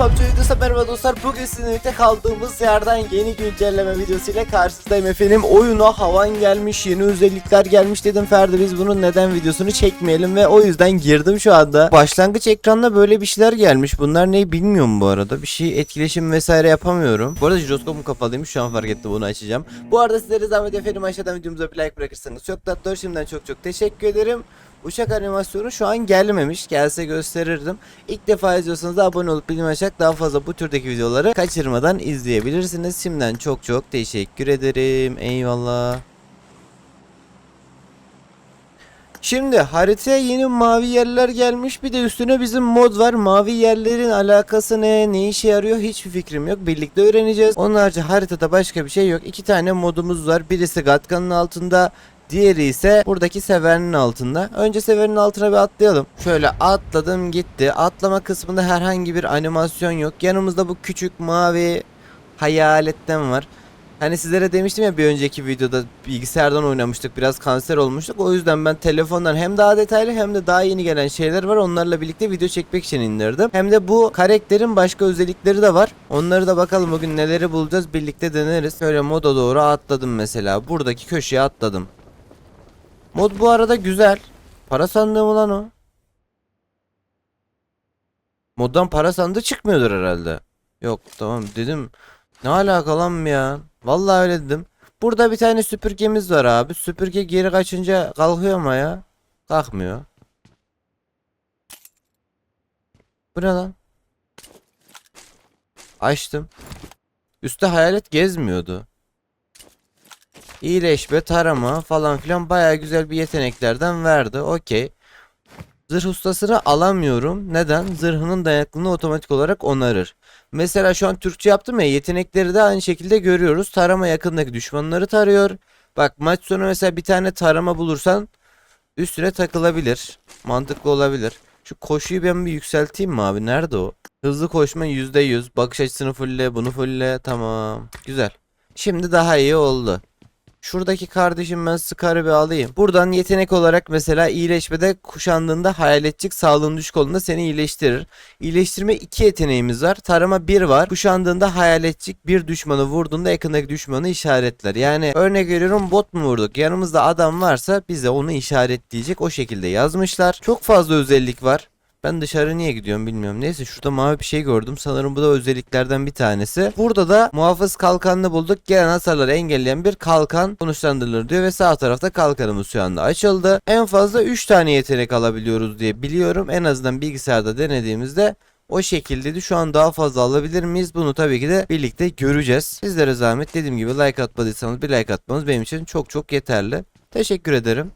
PUBG videosu merhaba dostlar. Bugün sizinle kaldığımız yerden yeni güncelleme videosuyla karşınızdayım efendim. Oyuna havan gelmiş, yeni özellikler gelmiş dedim Ferdi biz bunun neden videosunu çekmeyelim ve o yüzden girdim şu anda. Başlangıç ekranına böyle bir şeyler gelmiş. Bunlar ne bilmiyorum bu arada. Bir şey etkileşim vesaire yapamıyorum. Bu arada jiroskopum kapalıymış şu an fark ettim bunu açacağım. Bu arada sizlere zahmet efendim aşağıdan videomuza bir like bırakırsanız çok tatlı. Şimdiden çok çok teşekkür ederim. Uçak animasyonu şu an gelmemiş. Gelse gösterirdim. İlk defa izliyorsanız da abone olup bildirim açarak daha fazla bu türdeki videoları kaçırmadan izleyebilirsiniz. Şimdiden çok çok teşekkür ederim. Eyvallah. Şimdi haritaya yeni mavi yerler gelmiş. Bir de üstüne bizim mod var. Mavi yerlerin alakası ne? Ne işe yarıyor? Hiçbir fikrim yok. Birlikte öğreneceğiz. Onun harici haritada başka bir şey yok. İki tane modumuz var. Birisi Gatkan'ın altında. Diğeri ise buradaki severinin altında. Önce severinin altına bir atlayalım. Şöyle atladım gitti. Atlama kısmında herhangi bir animasyon yok. Yanımızda bu küçük mavi hayaletten var. Hani sizlere demiştim ya bir önceki videoda bilgisayardan oynamıştık biraz kanser olmuştuk. O yüzden ben telefondan hem daha detaylı hem de daha yeni gelen şeyler var. Onlarla birlikte video çekmek için indirdim. Hem de bu karakterin başka özellikleri de var. Onları da bakalım bugün neleri bulacağız birlikte deneriz. Şöyle moda doğru atladım mesela. Buradaki köşeye atladım. Mod bu arada güzel. Para sandığı mı lan o? Moddan para sandığı çıkmıyordur herhalde. Yok tamam dedim. Ne alaka lan ya? Vallahi öyle dedim. Burada bir tane süpürgemiz var abi. Süpürge geri kaçınca kalkıyor mu ya? Kalkmıyor. Bu ne lan? Açtım. Üstte hayalet gezmiyordu. İyileşme, tarama falan filan baya güzel bir yeteneklerden verdi. Okey. Zırh ustasını alamıyorum. Neden? Zırhının dayanıklılığını otomatik olarak onarır. Mesela şu an Türkçe yaptım ya yetenekleri de aynı şekilde görüyoruz. Tarama yakındaki düşmanları tarıyor. Bak maç sonu mesela bir tane tarama bulursan üstüne takılabilir. Mantıklı olabilir. Şu koşuyu ben bir yükselteyim mi abi? Nerede o? Hızlı koşma %100. Bakış açısını fulle, bunu fulle. Tamam. Güzel. Şimdi daha iyi oldu. Şuradaki kardeşim ben Scar'ı bir alayım. Buradan yetenek olarak mesela iyileşmede kuşandığında hayaletçik sağlığın düşük olduğunda seni iyileştirir. İyileştirme 2 yeteneğimiz var. Tarama 1 var. Kuşandığında hayaletçik bir düşmanı vurduğunda yakındaki düşmanı işaretler. Yani örnek veriyorum bot mu vurduk? Yanımızda adam varsa bize onu işaretleyecek o şekilde yazmışlar. Çok fazla özellik var. Ben dışarı niye gidiyorum bilmiyorum. Neyse şurada mavi bir şey gördüm. Sanırım bu da özelliklerden bir tanesi. Burada da muhafız kalkanını bulduk. Gelen hasarları engelleyen bir kalkan sonuçlandırılır diyor ve sağ tarafta kalkanımız şu anda açıldı. En fazla 3 tane yetenek alabiliyoruz diye biliyorum. En azından bilgisayarda denediğimizde o şekildeydi. Şu an daha fazla alabilir miyiz? Bunu tabii ki de birlikte göreceğiz. Sizlere zahmet dediğim gibi like atmadıysanız bir like atmanız benim için çok çok yeterli. Teşekkür ederim.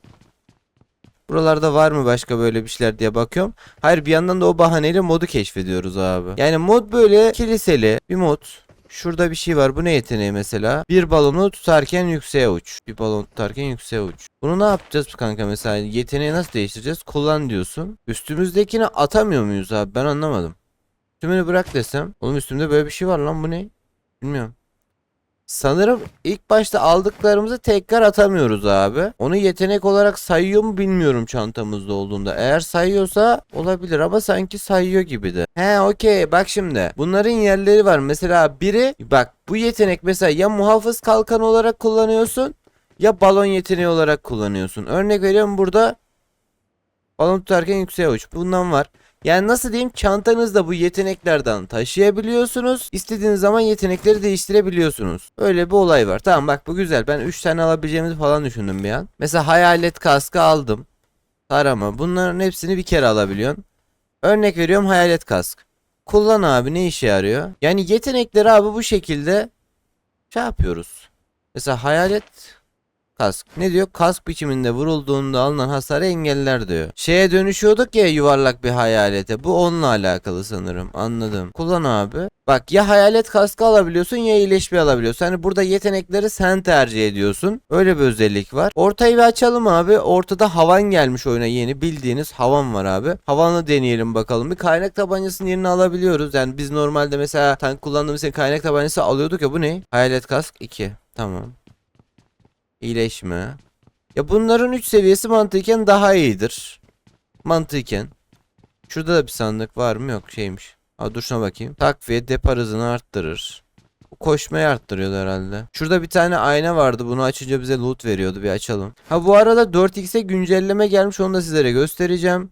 Buralarda var mı başka böyle bir şeyler diye bakıyorum. Hayır bir yandan da o bahaneyle modu keşfediyoruz abi. Yani mod böyle kiliseli bir mod. Şurada bir şey var. Bu ne yeteneği mesela? Bir balonu tutarken yükseğe uç. Bir balon tutarken yükseğe uç. Bunu ne yapacağız kanka mesela? Yeteneği nasıl değiştireceğiz? Kullan diyorsun. Üstümüzdekini atamıyor muyuz abi? Ben anlamadım. Üstümünü bırak desem. Oğlum üstümde böyle bir şey var lan bu ne? Bilmiyorum. Sanırım ilk başta aldıklarımızı tekrar atamıyoruz abi. Onu yetenek olarak sayıyor mu bilmiyorum çantamızda olduğunda. Eğer sayıyorsa olabilir ama sanki sayıyor gibi de. He okey bak şimdi. Bunların yerleri var. Mesela biri bak bu yetenek mesela ya muhafız kalkan olarak kullanıyorsun ya balon yeteneği olarak kullanıyorsun. Örnek veriyorum burada balon tutarken yükseğe uç. Bundan var. Yani nasıl diyeyim çantanızda bu yeteneklerden taşıyabiliyorsunuz. İstediğiniz zaman yetenekleri değiştirebiliyorsunuz. Öyle bir olay var. Tamam bak bu güzel. Ben 3 tane alabileceğimizi falan düşündüm bir an. Mesela hayalet kaskı aldım. Tarama. Bunların hepsini bir kere alabiliyorsun. Örnek veriyorum hayalet kask. Kullan abi ne işe yarıyor? Yani yetenekleri abi bu şekilde şey yapıyoruz. Mesela hayalet kask. Ne diyor? Kask biçiminde vurulduğunda alınan hasarı engeller diyor. Şeye dönüşüyorduk ya yuvarlak bir hayalete. Bu onunla alakalı sanırım. Anladım. Kullan abi. Bak ya hayalet kaskı alabiliyorsun ya iyileşme alabiliyorsun. Hani burada yetenekleri sen tercih ediyorsun. Öyle bir özellik var. Ortayı bir açalım abi. Ortada havan gelmiş oyuna yeni. Bildiğiniz havan var abi. Havanı deneyelim bakalım. Bir kaynak tabancasının yerini alabiliyoruz. Yani biz normalde mesela tank kullandığımız için kaynak tabancası alıyorduk ya bu ne? Hayalet kask 2. Tamam. İyileşme. Ya bunların 3 seviyesi mantıken daha iyidir. Mantıken. Şurada da bir sandık var mı? Yok şeymiş. Ha dur şuna bakayım. Takviye depar hızını arttırır. Koşmayı arttırıyordu herhalde. Şurada bir tane ayna vardı. Bunu açınca bize loot veriyordu. Bir açalım. Ha bu arada 4x'e güncelleme gelmiş. Onu da sizlere göstereceğim.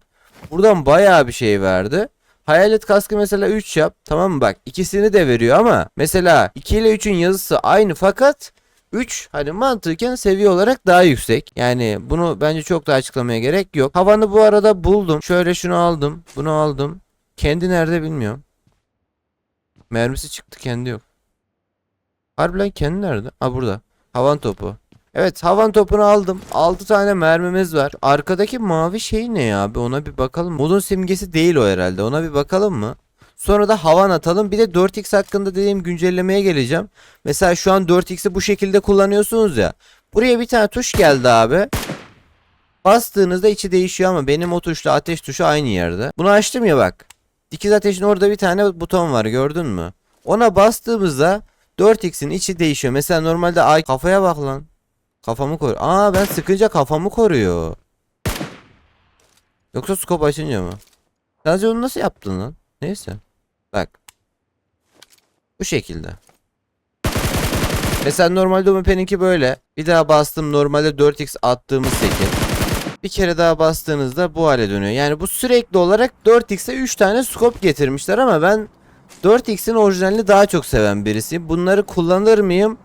Buradan bayağı bir şey verdi. Hayalet kaskı mesela 3 yap. Tamam mı bak ikisini de veriyor ama mesela 2 ile 3'ün yazısı aynı fakat 3 hani mantıken seviye olarak daha yüksek. Yani bunu bence çok da açıklamaya gerek yok. Havanı bu arada buldum. Şöyle şunu aldım. Bunu aldım. Kendi nerede bilmiyorum. Mermisi çıktı kendi yok. Harbiden kendi nerede? Ha burada. Havan topu. Evet havan topunu aldım. 6 tane mermimiz var. Arkadaki mavi şey ne ya? Bir ona bir bakalım. Modun simgesi değil o herhalde. Ona bir bakalım mı? Sonra da havan atalım. Bir de 4x hakkında dediğim güncellemeye geleceğim. Mesela şu an 4x'i bu şekilde kullanıyorsunuz ya. Buraya bir tane tuş geldi abi. Bastığınızda içi değişiyor ama benim o tuşla ateş tuşu aynı yerde. Bunu açtım ya bak. Dikiz ateşin orada bir tane buton var gördün mü? Ona bastığımızda 4x'in içi değişiyor. Mesela normalde ay kafaya bak lan. Kafamı koruyor. Aa ben sıkınca kafamı koruyor. Yoksa scope açınca mı? Sadece onu nasıl yaptın lan? Neyse. Bak. Bu şekilde. Mesela normalde Umepe'ninki böyle. Bir daha bastım normalde 4x attığımız şekil. Bir kere daha bastığınızda bu hale dönüyor. Yani bu sürekli olarak 4x'e 3 tane scope getirmişler ama ben 4x'in orijinalini daha çok seven birisiyim. Bunları kullanır mıyım?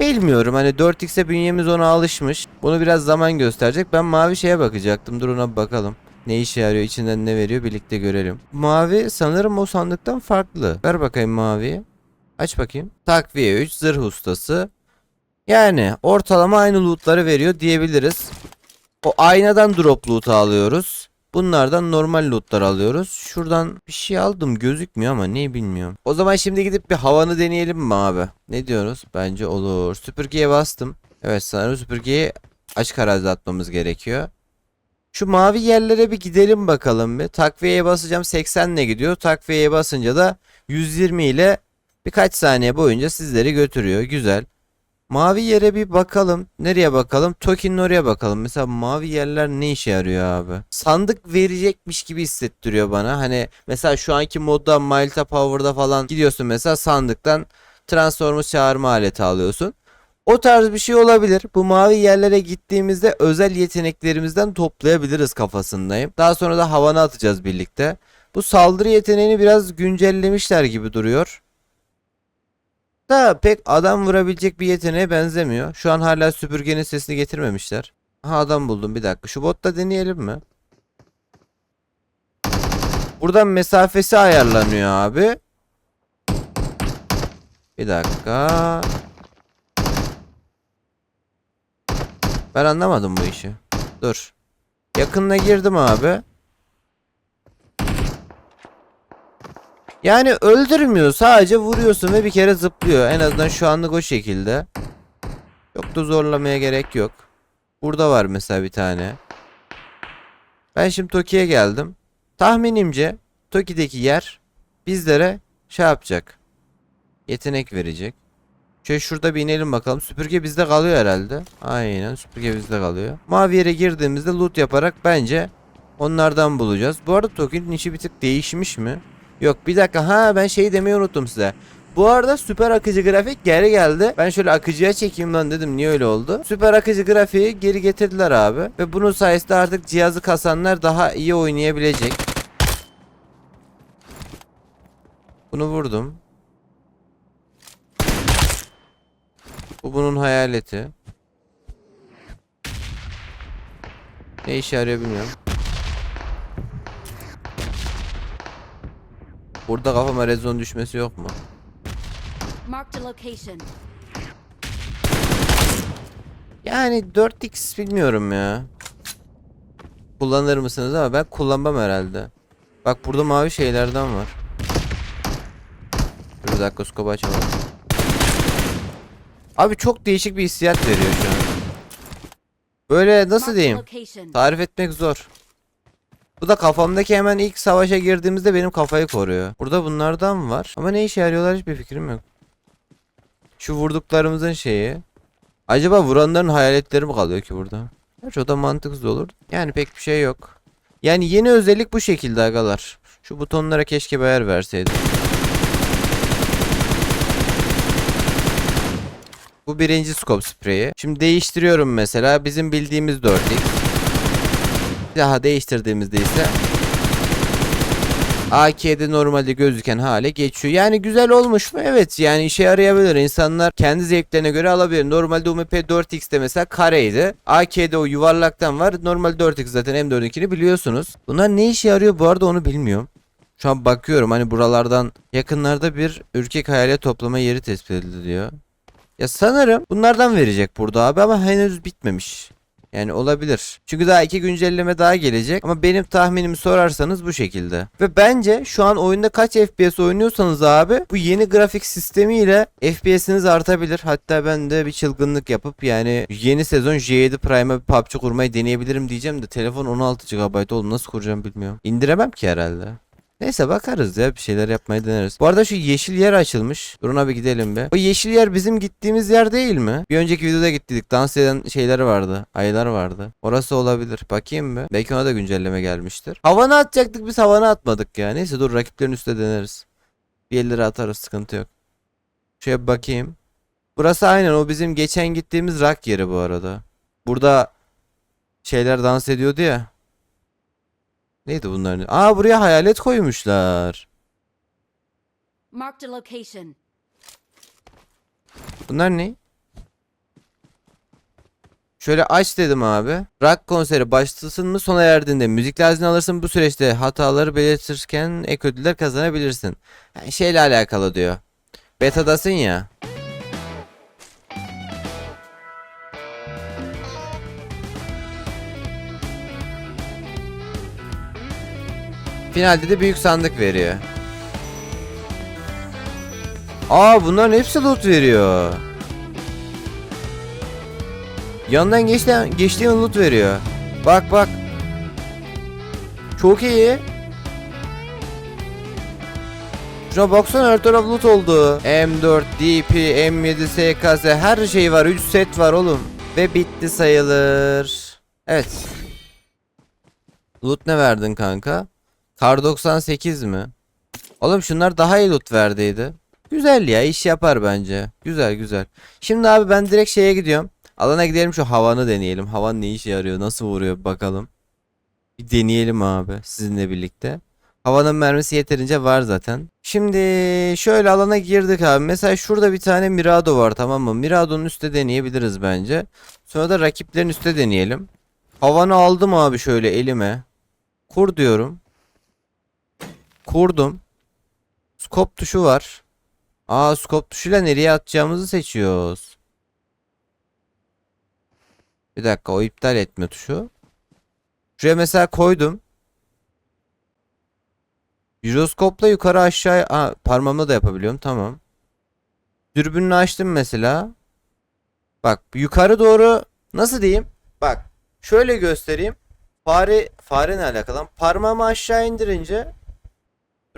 Bilmiyorum hani 4x'e bünyemiz ona alışmış. Bunu biraz zaman gösterecek. Ben mavi şeye bakacaktım. Dur ona bakalım. Ne işe yarıyor, içinden ne veriyor birlikte görelim. Mavi sanırım o sandıktan farklı. Ver bakayım maviyi. Aç bakayım. Takviye 3, zırh ustası. Yani ortalama aynı lootları veriyor diyebiliriz. O aynadan drop loot alıyoruz. Bunlardan normal lootlar alıyoruz. Şuradan bir şey aldım gözükmüyor ama ne bilmiyorum. O zaman şimdi gidip bir havanı deneyelim mi abi? Ne diyoruz? Bence olur. Süpürgeye bastım. Evet sanırım süpürgeyi açık arazide atmamız gerekiyor. Şu mavi yerlere bir gidelim bakalım bir. Takviyeye basacağım 80 ile gidiyor. Takviyeye basınca da 120 ile birkaç saniye boyunca sizleri götürüyor. Güzel. Mavi yere bir bakalım. Nereye bakalım? Toki'nin oraya bakalım. Mesela mavi yerler ne işe yarıyor abi? Sandık verecekmiş gibi hissettiriyor bana. Hani mesela şu anki modda Malta Power'da falan gidiyorsun mesela sandıktan Transformers çağırma aleti alıyorsun. O tarz bir şey olabilir. Bu mavi yerlere gittiğimizde özel yeteneklerimizden toplayabiliriz kafasındayım. Daha sonra da havana atacağız birlikte. Bu saldırı yeteneğini biraz güncellemişler gibi duruyor. Da pek adam vurabilecek bir yeteneğe benzemiyor. Şu an hala süpürgenin sesini getirmemişler. Ha adam buldum bir dakika. Şu botta deneyelim mi? Buradan mesafesi ayarlanıyor abi. Bir dakika. Ben anlamadım bu işi. Dur. Yakınına girdim abi. Yani öldürmüyor. Sadece vuruyorsun ve bir kere zıplıyor. En azından şu anlık o şekilde. Çok da zorlamaya gerek yok. Burada var mesela bir tane. Ben şimdi Toki'ye geldim. Tahminimce Toki'deki yer bizlere şey yapacak. Yetenek verecek. Şöyle şurada bir inelim bakalım. Süpürge bizde kalıyor herhalde. Aynen süpürge bizde kalıyor. Mavi yere girdiğimizde loot yaparak bence onlardan bulacağız. Bu arada Toki'nin içi bir tık değişmiş mi? Yok bir dakika ha ben şeyi demeyi unuttum size. Bu arada süper akıcı grafik geri geldi. Ben şöyle akıcıya çekeyim lan dedim niye öyle oldu. Süper akıcı grafiği geri getirdiler abi. Ve bunun sayesinde artık cihazı kasanlar daha iyi oynayabilecek. Bunu vurdum. Bu bunun hayaleti. Ne işe yarıyor bilmiyorum. Burada kafama rezon düşmesi yok mu? Yani 4x bilmiyorum ya. Kullanır mısınız ama ben kullanmam herhalde. Bak burada mavi şeylerden var. Dur bir dakika scope açalım. Abi çok değişik bir hissiyat veriyor şu an. Böyle nasıl diyeyim? Tarif etmek zor. Bu da kafamdaki hemen ilk savaşa girdiğimizde benim kafayı koruyor. Burada bunlardan var. Ama ne işe yarıyorlar hiçbir fikrim yok. Şu vurduklarımızın şeyi. Acaba vuranların hayaletleri mi kalıyor ki burada? Gerçi o da mantıksız olur. Yani pek bir şey yok. Yani yeni özellik bu şekilde agalar. Şu butonlara keşke bir ayar verseydim. Bu birinci scope spreyi. Şimdi değiştiriyorum mesela. Bizim bildiğimiz 4x. Bir daha değiştirdiğimizde ise AK'de normalde gözüken hale geçiyor. Yani güzel olmuş mu? Evet yani işe yarayabilir. İnsanlar kendi zevklerine göre alabilir. Normalde UMP 4X'te mesela kareydi. AK'de o yuvarlaktan var. Normal 4X zaten M4'ünkini biliyorsunuz. Bunlar ne işe yarıyor bu arada onu bilmiyorum. Şu an bakıyorum hani buralardan yakınlarda bir ürkek hayalet toplama yeri tespit edildi diyor. Ya sanırım bunlardan verecek burada abi ama henüz bitmemiş. Yani olabilir. Çünkü daha iki güncelleme daha gelecek. Ama benim tahminimi sorarsanız bu şekilde. Ve bence şu an oyunda kaç FPS oynuyorsanız abi bu yeni grafik sistemiyle FPS'iniz artabilir. Hatta ben de bir çılgınlık yapıp yani yeni sezon J7 Prime'a bir PUBG kurmayı deneyebilirim diyeceğim de telefon 16 GB oğlum nasıl kuracağım bilmiyorum. İndiremem ki herhalde. Neyse bakarız ya bir şeyler yapmayı deneriz. Bu arada şu yeşil yer açılmış. Durun abi gidelim be. O yeşil yer bizim gittiğimiz yer değil mi? Bir önceki videoda gittik. Dans eden şeyler vardı. Ayılar vardı. Orası olabilir. Bakayım mı? Belki ona da güncelleme gelmiştir. Havana atacaktık biz havana atmadık ya. Neyse dur rakiplerin üstüne deneriz. Bir 50 lira atarız sıkıntı yok. Şöyle bakayım. Burası aynen o bizim geçen gittiğimiz rak yeri bu arada. Burada şeyler dans ediyordu ya. Neydi bunların? Aa buraya hayalet koymuşlar. Marked a location. Bunlar ne? Şöyle aç dedim abi. Rock konseri başlasın mı sona erdiğinde müzik izni alırsın bu süreçte hataları belirtirken ek ödüller kazanabilirsin. Yani şeyle alakalı diyor. Beta'dasın ya. Finalde de büyük sandık veriyor. Aa bunların hepsi loot veriyor. Yandan geçti, geçtiğin loot veriyor. Bak bak. Çok iyi. Şuna baksana her taraf loot oldu. M4, DP, M7, SKS her şey var. 3 set var oğlum. Ve bitti sayılır. Evet. Loot ne verdin kanka? Kar 98 mi? Oğlum şunlar daha iyi loot verdiydi. Güzel ya iş yapar bence. Güzel güzel. Şimdi abi ben direkt şeye gidiyorum. Alana gidelim şu havanı deneyelim. Havan ne işe yarıyor? Nasıl vuruyor bakalım. Bir deneyelim abi sizinle birlikte. Havanın mermisi yeterince var zaten. Şimdi şöyle alana girdik abi. Mesela şurada bir tane Mirado var tamam mı? Mirado'nun üstte deneyebiliriz bence. Sonra da rakiplerin üstte deneyelim. Havanı aldım abi şöyle elime. Kur diyorum. Kurdum. Scope tuşu var. Aa scope tuşuyla nereye atacağımızı seçiyoruz. Bir dakika o iptal etme tuşu. Şuraya mesela koydum. Jiroskopla yukarı aşağı Aa, parmağımla da yapabiliyorum tamam. Dürbününü açtım mesela. Bak yukarı doğru nasıl diyeyim? Bak şöyle göstereyim. Fare fare ne alakalı? Parmağımı aşağı indirince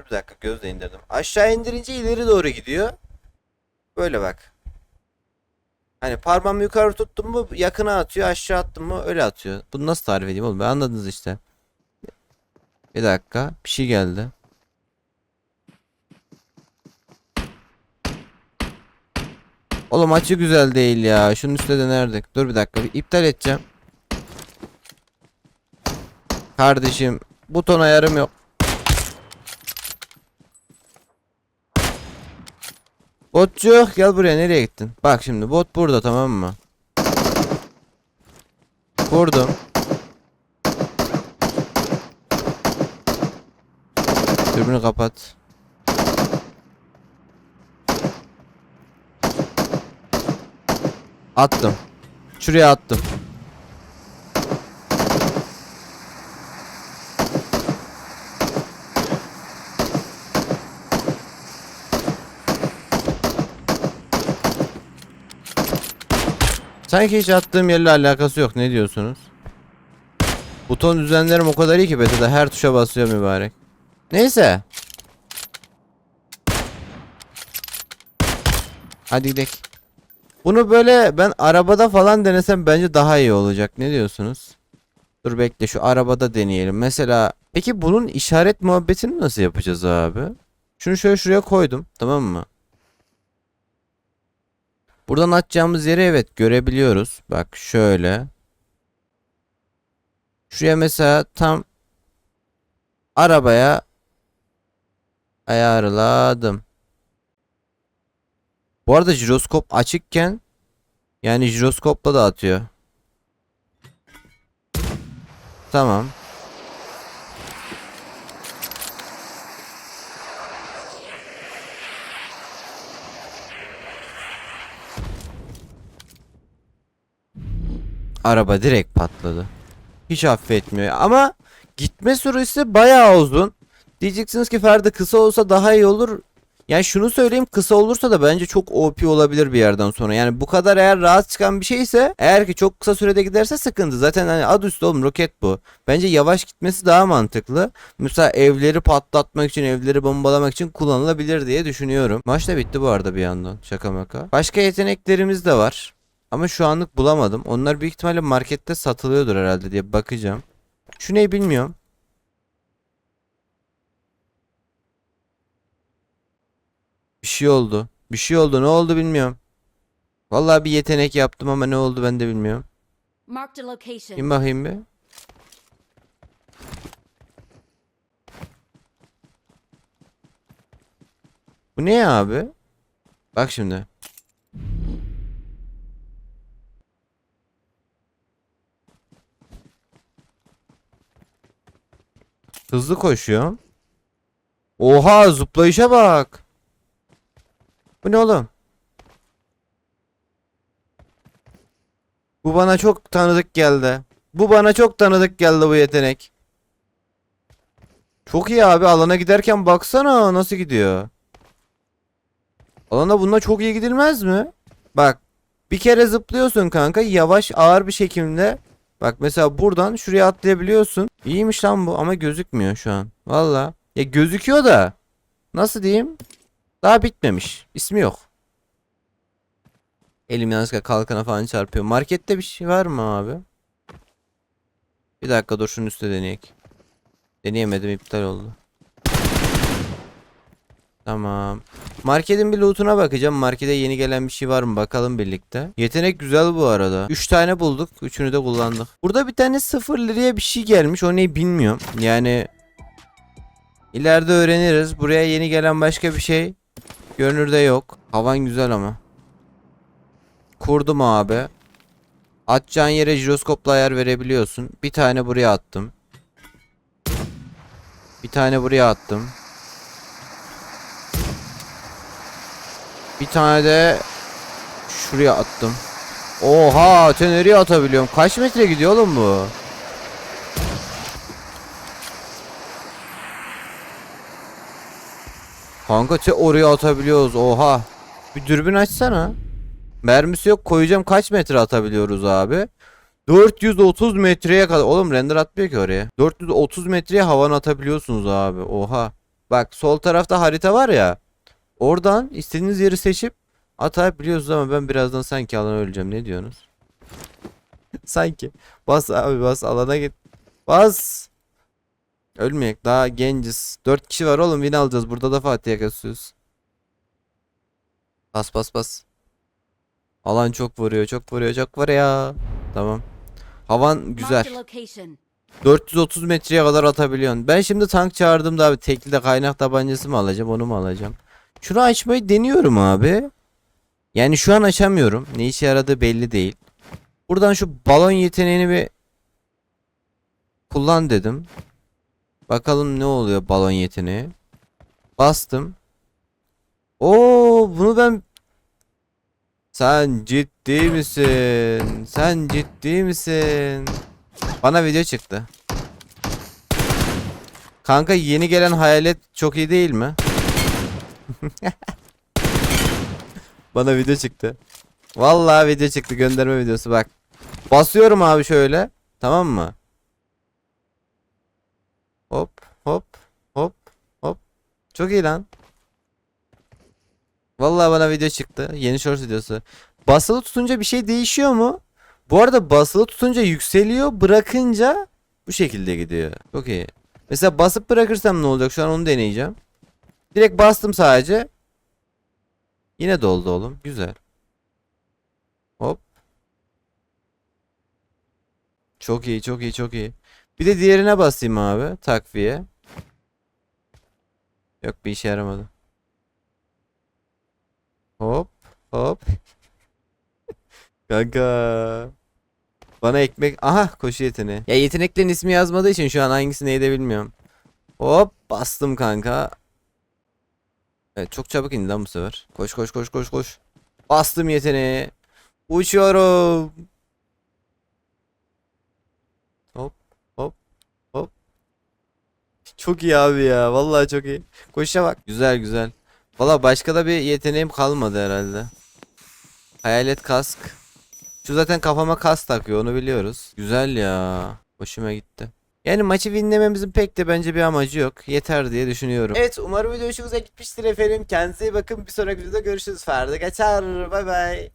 Dur bir dakika gözle indirdim. Aşağı indirince ileri doğru gidiyor. Böyle bak. Hani parmağımı yukarı tuttum mu yakına atıyor aşağı attım mı öyle atıyor. Bunu nasıl tarif edeyim oğlum ben anladınız işte. Bir dakika bir şey geldi. Oğlum açı güzel değil ya. Şunun üstüne denerdik. Dur bir dakika bir iptal edeceğim. Kardeşim buton ayarım yok. Botçuk gel buraya nereye gittin? Bak şimdi bot burada tamam mı? Vurdum. Dürbünü kapat. Attım. Şuraya attım. Sanki hiç attığım yerle alakası yok. Ne diyorsunuz? Buton düzenlerim o kadar iyi ki Beta'da her tuşa basıyor mübarek. Neyse. Hadi gidelim. Bunu böyle ben arabada falan denesem bence daha iyi olacak. Ne diyorsunuz? Dur bekle şu arabada deneyelim. Mesela peki bunun işaret muhabbetini nasıl yapacağız abi? Şunu şöyle şuraya koydum. Tamam mı? Buradan atacağımız yeri evet görebiliyoruz. Bak şöyle. Şuraya mesela tam arabaya ayarladım. Bu arada jiroskop açıkken yani jiroskopla da atıyor. Tamam. Araba direkt patladı. Hiç affetmiyor ama gitme süresi bayağı uzun. Diyeceksiniz ki Ferdi kısa olsa daha iyi olur. Yani şunu söyleyeyim kısa olursa da bence çok OP olabilir bir yerden sonra. Yani bu kadar eğer rahat çıkan bir şeyse eğer ki çok kısa sürede giderse sıkıntı. Zaten hani adı üstü oğlum roket bu. Bence yavaş gitmesi daha mantıklı. Mesela evleri patlatmak için evleri bombalamak için kullanılabilir diye düşünüyorum. Maç da bitti bu arada bir yandan. Şaka maka. Başka yeteneklerimiz de var. Ama şu anlık bulamadım. Onlar büyük ihtimalle markette satılıyordur herhalde diye bakacağım. Şu ne bilmiyorum. Bir şey oldu. Bir şey oldu. Ne oldu bilmiyorum. Vallahi bir yetenek yaptım ama ne oldu ben de bilmiyorum. Kim bakayım bir. Bu ne abi? Bak şimdi. Hızlı koşuyor. Oha zıplayışa bak. Bu ne oğlum? Bu bana çok tanıdık geldi. Bu bana çok tanıdık geldi bu yetenek. Çok iyi abi alana giderken baksana nasıl gidiyor. Alana bununla çok iyi gidilmez mi? Bak bir kere zıplıyorsun kanka yavaş ağır bir şekilde. Bak mesela buradan şuraya atlayabiliyorsun. İyiymiş lan bu ama gözükmüyor şu an. Valla. Ya gözüküyor da. Nasıl diyeyim? Daha bitmemiş. İsmi yok. Elim yanlışlıkla kalkana falan çarpıyor. Markette bir şey var mı abi? Bir dakika dur şunun üstüne deneyek. Deneyemedim iptal oldu. Tamam. Marketin bir lootuna bakacağım. Markete yeni gelen bir şey var mı bakalım birlikte. Yetenek güzel bu arada. 3 tane bulduk. Üçünü de kullandık. Burada bir tane 0 liraya bir şey gelmiş. O ne bilmiyorum. Yani ileride öğreniriz. Buraya yeni gelen başka bir şey görünürde yok. Havan güzel ama. Kurdum abi. Atacağın yere jiroskopla ayar verebiliyorsun. Bir tane buraya attım. Bir tane buraya attım. Bir tane de şuraya attım. Oha, te nereye atabiliyorum? Kaç metre gidiyor oğlum bu? Kanka te oraya atabiliyoruz. Oha. Bir dürbün açsana. Mermisi yok koyacağım kaç metre atabiliyoruz abi? 430 metreye kadar. Oğlum render atmıyor ki oraya. 430 metreye havan atabiliyorsunuz abi. Oha. Bak sol tarafta harita var ya. Oradan istediğiniz yeri seçip atabiliyorsunuz ama ben birazdan sanki alana öleceğim. Ne diyorsunuz? sanki. Bas abi bas alana git. Bas. Ölmeyek daha genciz. 4 kişi var oğlum win alacağız. Burada da Fatih'e kasıyoruz. Bas bas bas. Alan çok vuruyor, çok vuruyor, çok vuruyor. Tamam. Havan güzel. Marked a location. 430 metreye kadar atabiliyorsun. Ben şimdi tank çağırdığımda abi tekli de kaynak tabancası mı alacağım, onu mu alacağım? Şunu açmayı deniyorum abi. Yani şu an açamıyorum. Ne işe yaradığı belli değil. Buradan şu balon yeteneğini bir kullan dedim. Bakalım ne oluyor balon yeteneği. Bastım. Oo, bunu ben sen ciddi misin? Sen ciddi misin? Bana video çıktı. Kanka yeni gelen hayalet çok iyi değil mi? Bana video çıktı. Vallahi video çıktı gönderme videosu bak. Basıyorum abi şöyle. Tamam mı? Hop hop hop hop. Çok iyi lan. Vallahi bana video çıktı. Yeni short videosu. Basılı tutunca bir şey değişiyor mu? Bu arada basılı tutunca yükseliyor. Bırakınca Bu şekilde gidiyor. Çok iyi. Mesela basıp bırakırsam ne olacak? Şu an onu deneyeceğim. Direkt bastım sadece. Yine doldu oğlum. Güzel. Hop. Çok iyi, çok iyi, çok iyi. Bir de diğerine basayım abi. Takviye. Yok bir işe yaramadı. Hop, hop. Kanka. Bana ekmek... Aha koşu yeteneği. Ya yeteneklerin ismi yazmadığı için şu an hangisi neydi bilmiyorum. Hop bastım kanka. Evet çok çabuk indi lan bu sefer. Koş koş koş koş koş. Bastım yeteneği. Uçuyorum. Hop hop hop. Çok iyi abi ya. Vallahi çok iyi. Koşa bak. Güzel güzel. Valla başka da bir yeteneğim kalmadı herhalde. Hayalet kask. Şu zaten kafama kas takıyor onu biliyoruz. Güzel ya. Hoşuma gitti. Yani maçı winlememizin pek de bence bir amacı yok. Yeter diye düşünüyorum. Evet umarım video hoşunuza gitmiştir efendim. Kendinize iyi bakın. Bir sonraki videoda görüşürüz. Ferdi kaçar. Bay bay.